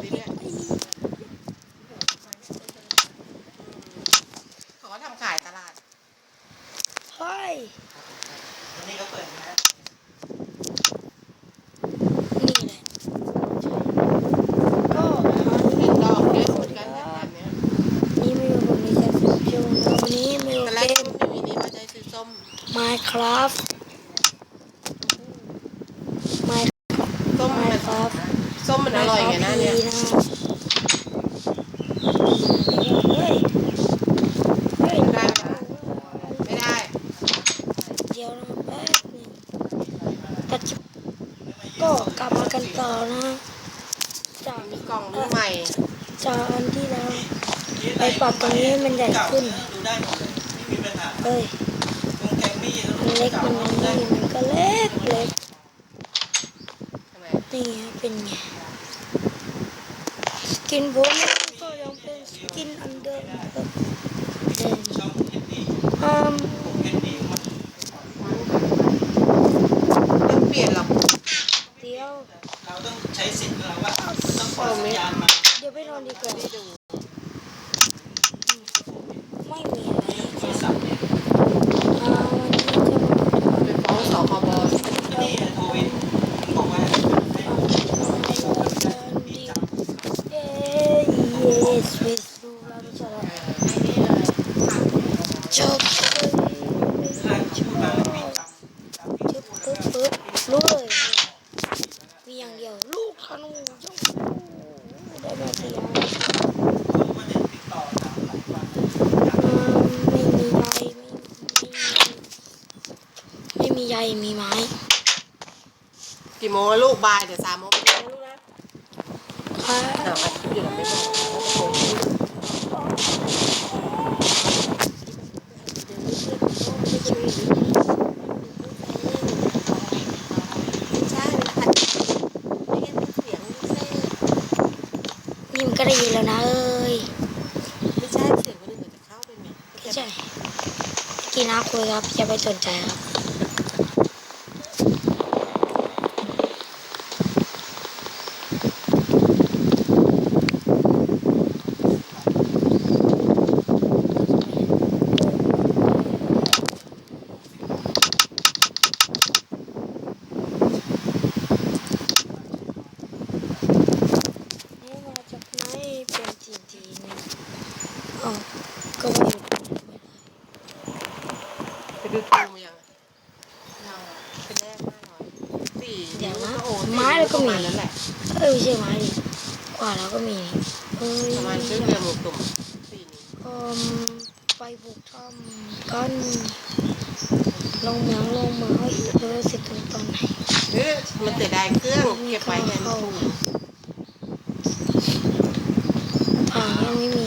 ขาทำขายตลาดเฮ้ยนี่ก็เปิดนี่แลยก็ติดต่อแค่คยกันแบบนี้นี่ไม่รู้มีแค่สีชมพูวันนี้มีตอนแรเกม ดูทีนี้ว่าจะซื้อส้ม Minecraft คลิปก็กลับมากันต่อนะจากมีกล่องรุ่นใหม่จากอันที่แล้วไปปรับตรงนี้มันใหญ่ขึ้นเฮ้ยมันเล็กมันนี่มันก็เล็กเล็กนี่เป็นไงสกินผมก็ยังเป็นสกินอันเดิมครับเดิม นูยูได้แบบเดียวไม่มีใยมีไม้ กี่โมงลูกบ่ายเดี๋ยวสามโมงลูกนะค่ะ คุยครับอย่าไปสนใจครับ ต้มต้นลงเหมืองลงเหมืองอีกเบอร์สิบตรงตอนไหนเออมันจะได้เครื่องเก็บไว้กันทุ่ายังไม่มี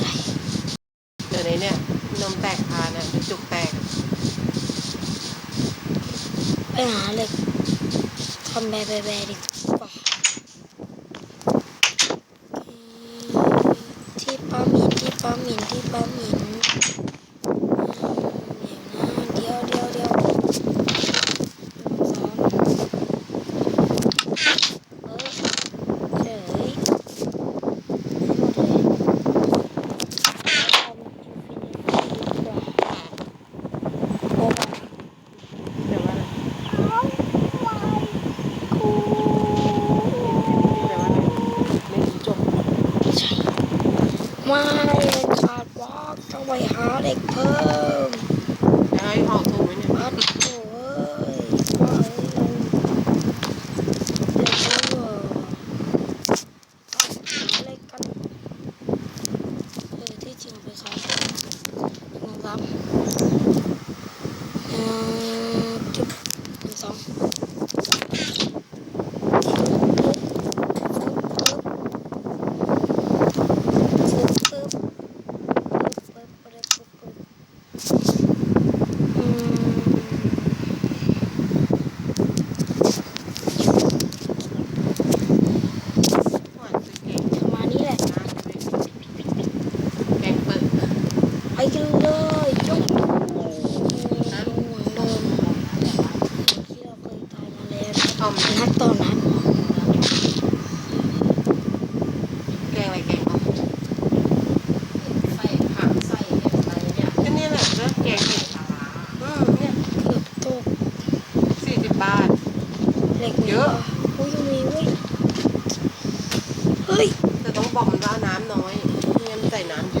干啥嘞？方便方便的。 อมนักโตนะแกงอะไรแกงใส่ผักใส่อะไรเนี่ยก็นี่แหละก็แกงเห็ดปลาร้าอืมเนี่ยตกสี่สิบบาท เล็กเยอะอ้ยยังมีเวยเฮ้ยแต่ต้องบอกมันว่าน้ำน้อยไม่งั้นใส่น้ำเย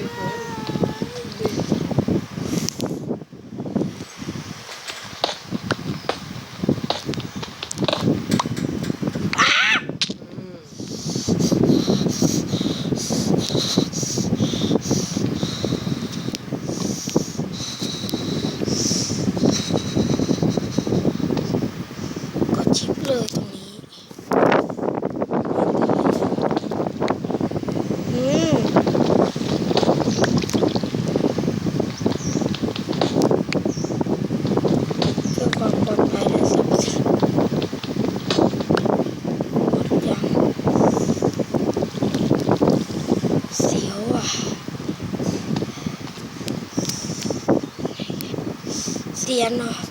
อะ ayan na.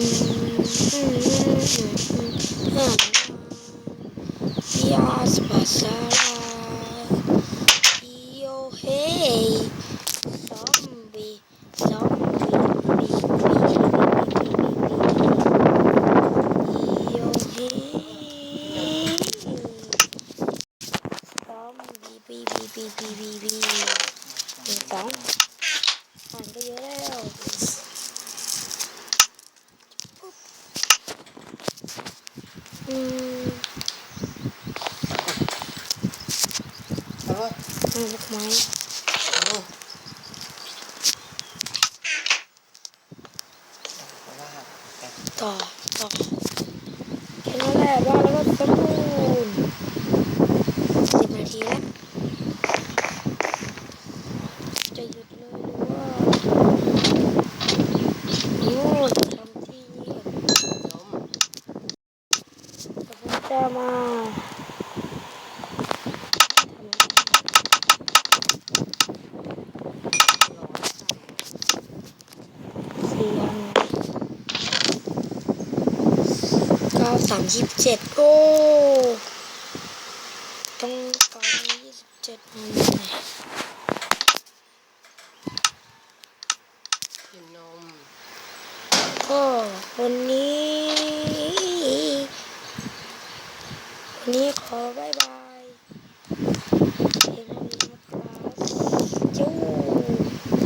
嗯哼哼哼哼哼 ต่อ ต่อแค่นั้นแหละว่าแล้วก็สมบูรณ์สิบนาทีแล้ว จะหยุดเลยหรือว่าโอ้ทำที่เยี่ยมจะมา สามสิบเจ็ดโอ้ต้องตอนยี่สิบเจ็ดมันเลยกินนมก็วันนี้ วันนี้ขอบายบาย